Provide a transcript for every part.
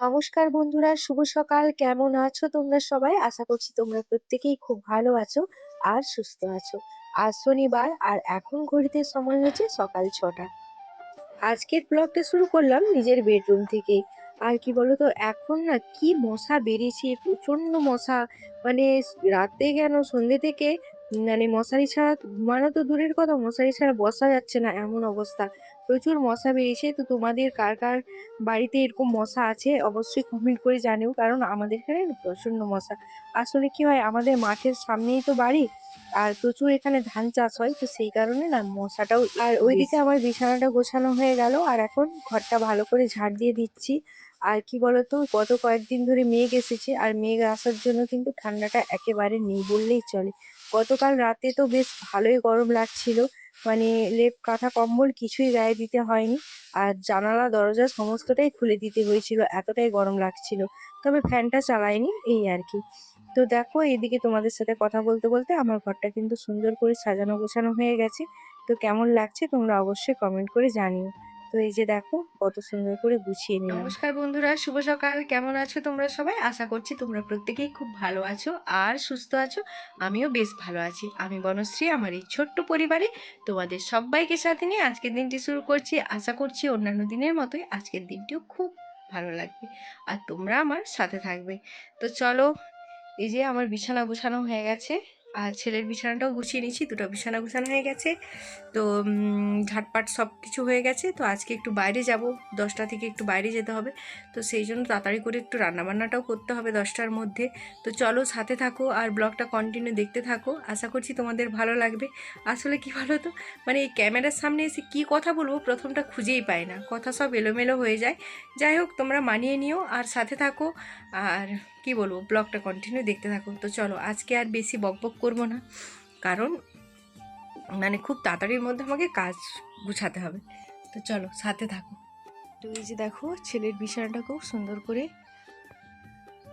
নমস্কার বন্ধুরা, শুভ সকাল। কেমন আছো তোমরা সবাই? আশা করছি তোমরা প্রত্যেকেই খুব ভালো আছো আর সুস্থ আছো। আজ শনিবার আর এখন ঘড়িতে সময় হচ্ছে সকাল ছটা। আজকের ব্লগটা শুরু করলাম নিজের বেডরুম থেকে আর কি বলতো, এখন না কি মশা বেরিয়েছে প্রচণ্ড মশা। মানে রাতে কেন সন্ধ্যে থেকে মানে মশারি ছাড়া ঘুমানো তো দূরের কথা, মশারি ছাড়া বসা যাচ্ছে না, এমন অবস্থা। প্রচুর মশা বেরিয়েছে। তো তোমাদের কার কার বাড়িতে এরকম মশা আছে অবশ্যই কমেন্ট করে জানিও। কারণ আমাদের এখানে প্রচণ্ড মশা। আসলে কি হয় আমাদের মাঠের সামনেই তো বাড়ি আর প্রচুর এখানে ধান চাষ হয়। তো সেই কারণে না মশাটাও আর ওইদিকে আমার বিছানাটা গোছানো হয়ে গেল আর এখন ঘরটা ভালো করে ঝাড় দিয়ে দিচ্ছি। আর কি বলতো গত কয়েকদিন ধরে মেঘ এসেছে আর মেঘ আসার জন্য কিন্তু ঠান্ডাটা একেবারে নেই বললেই চলে। গতকাল রাতে তো বেশ ভালোই গরম লাগছিল। মানে লেপ, কাঁথা, কম্বল কিছুই গায়ে দিতে হয়নি। আর জানালা, দরজা সমস্তটাই খুলে দিতে হয়েছিল, এতটাই গরম লাগছিল। তবে ফ্যানটা চালাইনি এই আর কি। তো দেখো এদিকে তোমাদের সাথে কথা বলতে বলতে আমার ঘরটা কিন্তু সুন্দর করে সাজানো গোছানো হয়ে গেছে। তো কেমন লাগছে তোমরা অবশ্যই কমেন্ট করে জানিও। তো এই যে দেখো, কত সুন্দর করে গুছিয়ে নিলাম। নমস্কার বন্ধুরা, শুভ সকাল। কেমন আছো তোমরা সবাই? আশা করছি তোমরা প্রত্যেকেই খুব ভালো আছো আর সুস্থ আছো। আমিও বেশ ভালো আছি। আমি বনশ্রী, আমার এই ছোট্ট পরিবারে তোমাদের সবাইকে সাথে নিয়ে আজকের দিনটি শুরু করছি। আশা করছি অন্যান্য দিনের মতোই আজকের দিনটিও খুব ভালো লাগবে আর তোমরা আমার সাথে থাকবে। তো চলো, এই যে আমার বিছানা গোছানো হয়ে গেছে। আর ছেলের বিছানাটাও গুছিয়ে নিয়েছি, দুটো বিছানা গুছানো হয়ে গেছে। তো ঝাটপাট সব কিছু হয়ে গেছে। তো আজকে একটু বাইরে যাব, দশটা থেকে একটু বাইরে যেতে হবে। তো সেই জন্য তাড়াতাড়ি করে একটু রান্নাবান্নাটাও করতে হবে দশটার মধ্যে। তো চলো সাথে থাকো আর ব্লগটা কন্টিনিউ দেখতে থাকো। আশা করছি তোমাদের ভালো লাগবে। আসলে কি ভালো তো মানে এই ক্যামেরার সামনে এসে কি কথা বলব প্রথমটা খুঁজেই পায় না। কথা সব এলোমেলো হয়ে যায়। যাই হোক, তোমরা মানিয়ে নিও আর সাথে থাকো। আর কি বলব ব্লগটা কন্টিনিউ দেখতে থাকো তো চলো, আজকে আর বেশি বক বক করব না। কারণ মানে খুব তাড়াতাড়ির মধ্যে আমাকে কাজ গুছাতে হবে। তো চলো, সাথে থাকো। তো এই যে দেখো, ছেলের বিছানাটা খুব সুন্দর করে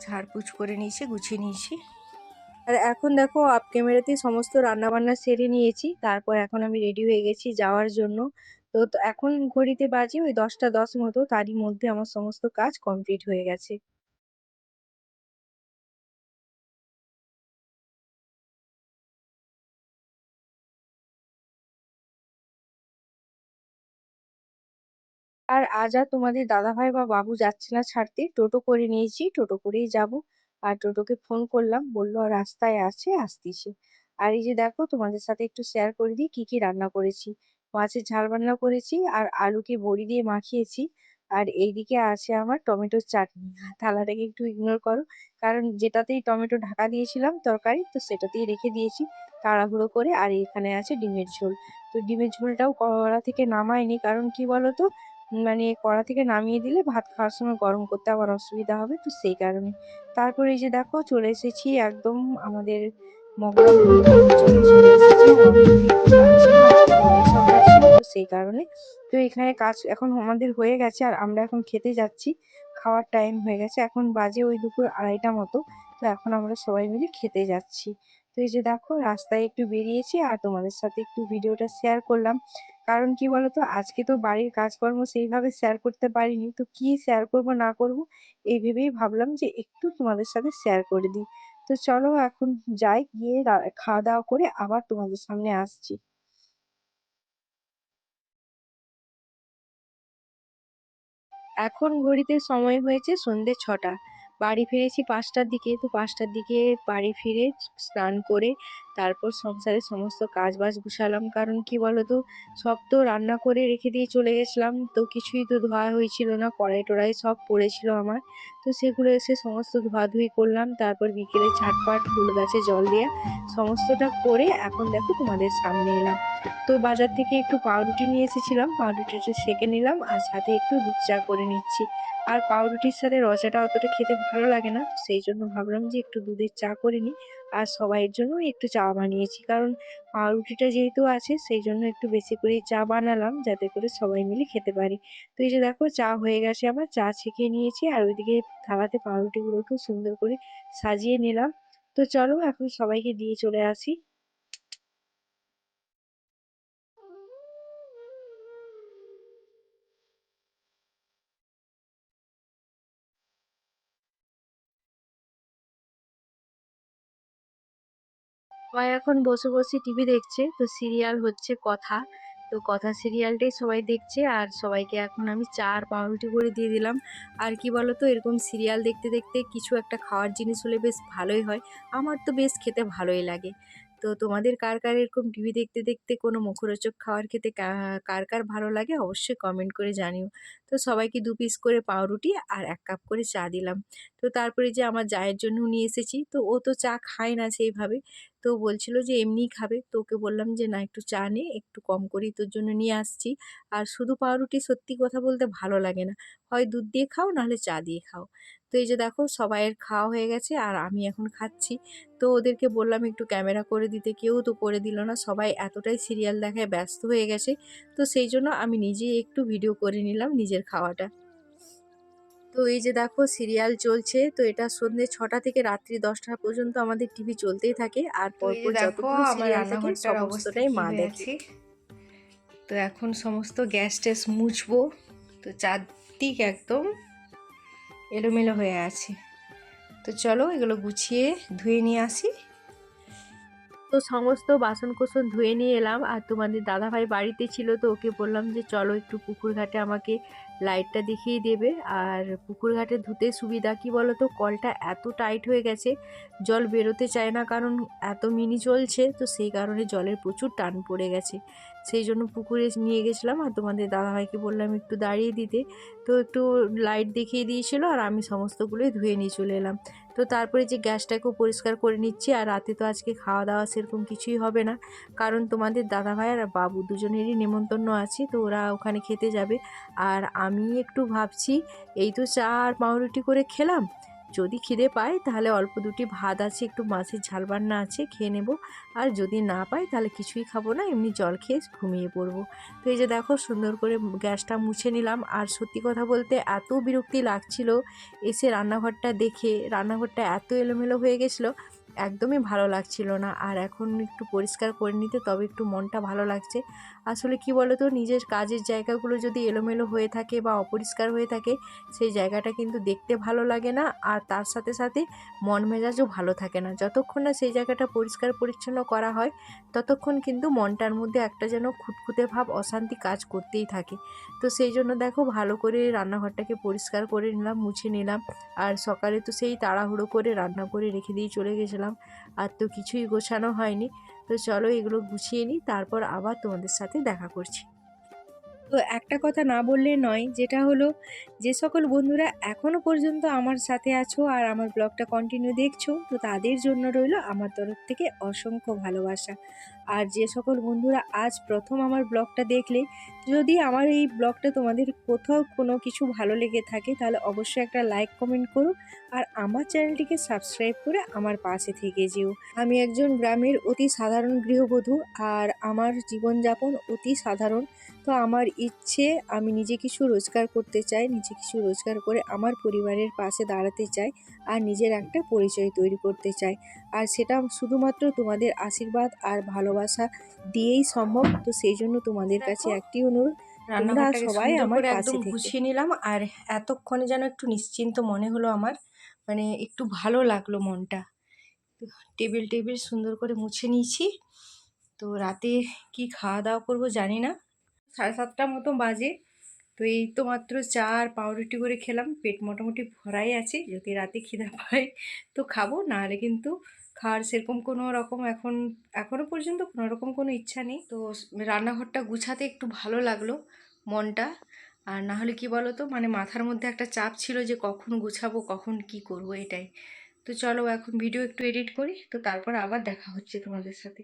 ঝাড়পুছ করে নিয়েছি, গুছিয়ে নিয়েছি। আর এখন দেখো আপ ক্যামেরাতে সমস্ত রান্নাবান্না সেরে নিয়েছি। তারপর এখন আমি রেডি হয়ে গেছি যাওয়ার জন্য। তো এখন ঘড়িতে বাজে ওই দশটা দশ মতো, তারই মধ্যে আমার সমস্ত কাজ কমপ্লিট হয়ে গেছে। আর আজ আর তোমাদের দাদাভাই বা বাবু যাচ্ছে না ছাড়তে, টোটো করে নিয়েছি, টোটো করেই যাব। আর টোটোকে ফোন করলাম, বলল, রাস্তায় আছে, আসতেছি। আর এই যে দেখো, তোমাদের সাথে একটু শেয়ার করে দিই, কি কি রান্না করেছি। মাছের ঝাল রান্না করেছি, আর আলুকে বড়ি দিয়ে মাখিয়েছি। আর এইদিকে আছে আমার টমেটোর চাটনি। থালাটাকে একটু ইগনোর করো, কারণ যেটাতেই টমেটো ঢাকা দিয়েছিলাম তরকারি, তো সেটাতেই রেখে দিয়েছি তাড়াহুড়ো করে। আর এখানে আছে ডিমের ঝোল। তো ডিমের ঝোলটাও কড়া থেকে নামায়নি, কারণ কি বলতো মানে কড়া থেকে নামিয়ে দিলে ভাত খাওয়ার সময় গরম করতে আবার অসুবিধা হবে, তো সেই কারণে। তারপরে এই যে দেখো, চলে এসেছি একদম আমাদের সেই কারণে। তো এখানে কাজ এখন আমাদের হয়ে গেছে, আর আমরা এখন খেতে যাচ্ছি। খাওয়ার টাইম হয়ে গেছে, এখন বাজে ওই দুপুর আড়াইটা মতো। তো এখন আমরা সবাই মিলে খেতে যাচ্ছি। তো এই যে দেখো, রাস্তায় একটু বেরিয়েছি, আর তোমাদের সাথে একটু ভিডিওটা শেয়ার করলাম। কারণ কি বলতো? আজকে তো বাড়ির কাজকর্ম সেইভাবে শেয়ার করতে পারিনি। তো কি শেয়ার করব, না করব, এই ভেবেই ভাবলাম যে একটু তোমাদের সাথে শেয়ার করে দিই। তো চলো এখন যাই, গিয়ে খাওয়া দাওয়া করে আবার তোমাদের সামনে আসছি। এখন ঘড়িতে সময় হয়েছে সন্ধে ছটা। বাড়ি ফিরেছি পাঁচটার দিকে। তো পাঁচটার দিকে বাড়ি ফিরে স্নান করে তারপর সংসারের সমস্ত কাজ বাজ গুছালাম। কারণ কি বলতো? সব তো রান্না করে রেখে দিয়ে চলে গেছিলাম। তো কিছুই তো ধোয়া হয়েছিল না, কড়াই টড়াই সব পড়েছিল আমার। তো সেগুলো এসে সমস্ত ধোয়াধুয়ি করলাম। তারপর বিকেলে ঝাটপাট, ফুল গাছে জল দিয়ে সমস্তটা করে এখন দেখো তোমাদের সামনে এলাম। তো বাজার থেকে একটু পাউরুটি নিয়ে এসেছিলাম। পাউরুটিটা সেঁকে নিলাম আর সাথে একটু দুধ চা করে নিচ্ছি। আর পাউরুটির সাথে রসাটা অতটা খেতে ভালো লাগে না। সেই জন্য ভাবলাম যে একটু দুধের চা করে নিই। আর সবাইয়ের জন্য একটু চা বানিয়েছি। কারণ পাউরুটিটা যেহেতু আছে সেই জন্য একটু বেশি করে চা বানালাম, যাতে করে সবাই মিলে খেতে পারি। তো এই যে দেখো, চা হয়ে গেছে আমার, চা ছেঁকে নিয়েছি, আর ওইদিকে থালাতে পাউরুটিগুলোকেও সুন্দর করে সাজিয়ে নিলাম। তো চলো, এখন সবাইকে দিয়ে চলে আসি। সবাই এখন বসে বসে টিভি দেখছে। তো সিরিয়াল হচ্ছে কথা। তো কথা সিরিয়ালটাই সবাই দেখছে আর সবাইকে এখন আমি চার পাউরুটি করে দিয়ে দিলাম। আর কি বলো তো এরকম সিরিয়াল দেখতে দেখতে কিছু একটা খাওয়ার জিনিস হলে বেশ ভালোই হয়। আমার তো বেশ খেতে ভালোই লাগে। তো তোমাদের কার কার এরকম টিভি দেখতে দেখতে কোনো মুখরোচক খাবার খেতে কার কার ভালো লাগে অবশ্যই কমেন্ট করে জানিও। তো সবাইকে দু পিস করে পাউরুটি আর এক কাপ করে চা দিলাম। তো তারপরে যে আমার জায়ের জন্য নিয়ে এসেছি, তো ও তো চা খায় না সেইভাবে। তো বলছিল যে এমনিই খাবে। তো ওকে বললাম যে না একটু চা নে, একটু কম করেই তোর জন্য নিয়ে আসছি। আর শুধু পাউরুটি সত্যি কথা বলতে ভালো লাগে না। হয় দুধ দিয়ে খাও, নাহলে চা দিয়ে খাও। তো এই যে দেখো সবাইয়ের খাওয়া হয়ে গেছে আর আমি এখন খাচ্ছি। তো ওদেরকে বললাম একটু ক্যামেরা করে দিতে কেউ তো করে দিল না সবাই এতটাই সিরিয়াল দেখায় ব্যস্ত হয়ে গেছে। তো সেই জন্য আমি নিজেই একটু ভিডিও করে নিলাম নিজের খাওয়াটা। তো এই যে দেখো সিরিয়াল চলছে তো এটা সন্ধ্যে ছটা থেকে রাত্রি দশটা পর্যন্ত আমাদের টিভি চলতেই থাকে আর পরপর যতগুলো সিরিয়াল থাকে সমস্তটাই মা হয়ে দেখে। তো এখন সমস্ত গ্যাস ট্যাস মুছবো তো চারদিক একদম এলোমেলো হয়ে আছে। তো চলো এগুলো গুছিয়ে ধুয়ে নিয়ে আসি। তো সমস্ত বাসন কোসন ধুয়ে নিয়ে এলাম আর তোমাদের দাদাভাই বাড়িতে ছিল তো ওকে বললাম যে চলো একটু পুকুর ঘাটে আমাকে লাইটটা দেখিয়ে দেবে। আর পুকুর ঘাটে ধুতে সুবিধা কি বলো তো কলটা এত টাইট হয়ে গেছে, জল বেরোতে চায় না কারণ এত মিনি চলছে তো সেই কারণে জলের প্রচুর টান পড়ে গেছে। সেই জন্য পুকুরে নিয়ে গেছিলাম আর তোমাদের দাদাভাইকে বললাম একটু দাঁড়িয়ে দিতে। তো একটু লাইট দেখিয়ে দিয়েছিল আর আমি সমস্তগুলোই ধুয়ে নিয়ে চলে এলাম। তো তারপরে যে গ্যাসটাকেও পরিষ্কার করে নিচ্ছি আর রাতে তো আজকে খাওয়া দাওয়া সেরকম কিছুই হবে না। কারণ তোমাদের দাদাভাই আর বাবু দুজনেরই নেমন্তন্ন আছে, তো ওরা ওখানে খেতে যাবে। আর আমি একটু ভাবছি, এই তো চা আর পাউরুটি করে খেলাম। যদি খিদে পায়, তাহলে অল্প দুটি ভাত আছে, একটু মাছের ঝাল বান্না আছে, খেয়ে নেব। আর যদি না পাই, তাহলে কিছুই খাব না, এমনি জল খেয়ে ঘুমিয়ে পড়ব। তো এই যে দেখো, সুন্দর করে গ্যাসটা মুছে নিলাম। আর সত্যি কথা বলতে এত বিরক্তি লাগছিল, এসে রান্নাঘরটা দেখে। রান্নাঘরটা এত এলোমেলো হয়ে গেছিল একদমই ভালো লাগছিল না। আর এখন একটু পরিষ্কার করে নিতে তবে একটু মনটা ভালো লাগছে। আসলে কি বলো তো নিজের কাজের জায়গাগুলো যদি এলোমেলো হয়ে থাকে বা অপরিষ্কার হয়ে থাকে, সেই জায়গাটা কিন্তু দেখতে ভালো লাগে না। আর তার সাথে সাথে মন মেজাজও ভালো থাকে না। যতক্ষণ না সেই জায়গাটা পরিষ্কার পরিচ্ছন্ন করা হয়, ততক্ষণ কিন্তু মনটার মধ্যে একটা যেন খুঁতখুঁতে ভাব, অশান্তি কাজ করতেই থাকে। তো সেই জন্য দেখো, ভালো করে রান্নাঘরটাকে পরিষ্কার করে নিলাম, মুছে নিলাম। আর সকালে তো সেই তাড়াহুড়ো করে রান্না করে রেখে দিয়ে চলে গেছিলাম। আর তো কিছুই গোছানো হয়নি। তো চলো এগুলো গুছিয়ে নিই, তারপর আবার তোমাদের সাথে দেখা করছি। তো একটা কথা না বললে নয়, যেটা হলো যে সকল বন্ধুরা এখনও পর্যন্ত আমার সাথে আছো আর আমার ব্লগটা কন্টিনিউ দেখছ, তো তাদের জন্য রইল আমার তরফ থেকে অসংখ্য ভালোবাসা। আর যে সকল বন্ধুরা আজ প্রথম আমার ব্লগটা দেখলে, যদি আমার এই ব্লগটা তোমাদের কোথাও কোনো কিছু ভালো লেগে থাকে, তাহলে অবশ্যই একটা লাইক কমেন্ট করো আর আমার চ্যানেলটিকে সাবস্ক্রাইব করে আমার পাশে থেকে যেও। আমি একজন গ্রামের অতি সাধারণ গৃহবধূ আর আমার জীবনযাপন অতি সাধারণ। তো আমার ইচ্ছে আমি নিজে কিছু রোজগার করতে চাই নিজে কিছু রোজগার করে আমার পরিবারের পাশে দাঁড়াতে চাই আর নিজের একটা পরিচয় তৈরি করতে চাই। আর সেটা শুধুমাত্র তোমাদের আশীর্বাদ আর ভালোবাসা দিয়েই সম্ভব। তো সেই জন্য তোমাদের কাছে একটি অনুরোধ রান্নাঘরটাকে সবাই আমার একদম গুছিয়ে নিলাম আর এতক্ষণে যেন একটু নিশ্চিন্ত মনে হলো আমার মানে একটু ভালো লাগল মনটা। টেবিল টেবিল সুন্দর করে মুছে নিয়েছি। তো রাতে কি খাওয়া দাওয়া করব জানি না। সাড়ে সাতটার মতো বাজে। তো এই তো মাত্র চা আর পাউরুটি করে খেলাম। পেট মোটামুটি ভরাই আছে, যদি রাতে খিদা পায় তো খাব, নাহলে কিন্তু খাওয়ার সেরকম কোনো রকম এখন এখনও পর্যন্ত কোনো রকম কোনো ইচ্ছা নেই। তো রান্নাঘরটা গুছাতে একটু ভালো লাগল মনটা। আর না হলে কি বলো তো মানে মাথার মধ্যে একটা চাপ ছিল যে কখন গুছাবো, কখন কি করব এটাই। তো চলো এখন ভিডিও একটু এডিট করি, তো তারপর আবার দেখা হচ্ছে তোমাদের সাথে।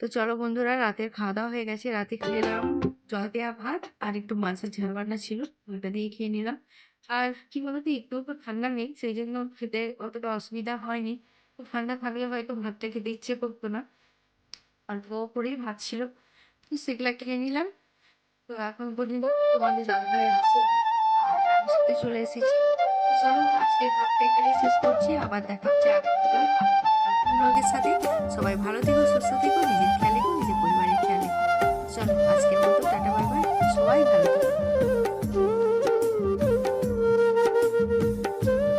তো চলো বন্ধুরা, রাতের খাওয়া দাওয়া হয়ে গেছে। রাতে খেলাম জল দেওয়া ভাত আর একটু মাছের ঝাল রান্না ছিল ওইটা দিয়ে খেয়ে নিলাম। আর কি বলতো, একটু তো ঠান্ডা নেই সেই জন্য খেতে অতটা অসুবিধা হয়নি। ঠান্ডা থাকলে হয়তো ভাতটা খেতে ইচ্ছে করতো না। অল্প করেই ভাত ছিল। সেগুলো খেয়ে নিলাম। তো এখন পর্যন্ত তোমাদের জানলায় আছে। চলে এসেছি। চলো আজকে এখানে শেষ করছি। আবার দেখা হচ্ছে ব্লগের সাথে। সবাই ভালো থেকো, সুস্থ থেকো, নিজের খেয়াল রেখো, নিজের পরিবারের খেয়াল চলো আজকে মতো টাটা, বাই বাই। সবাই ভালো থেকো।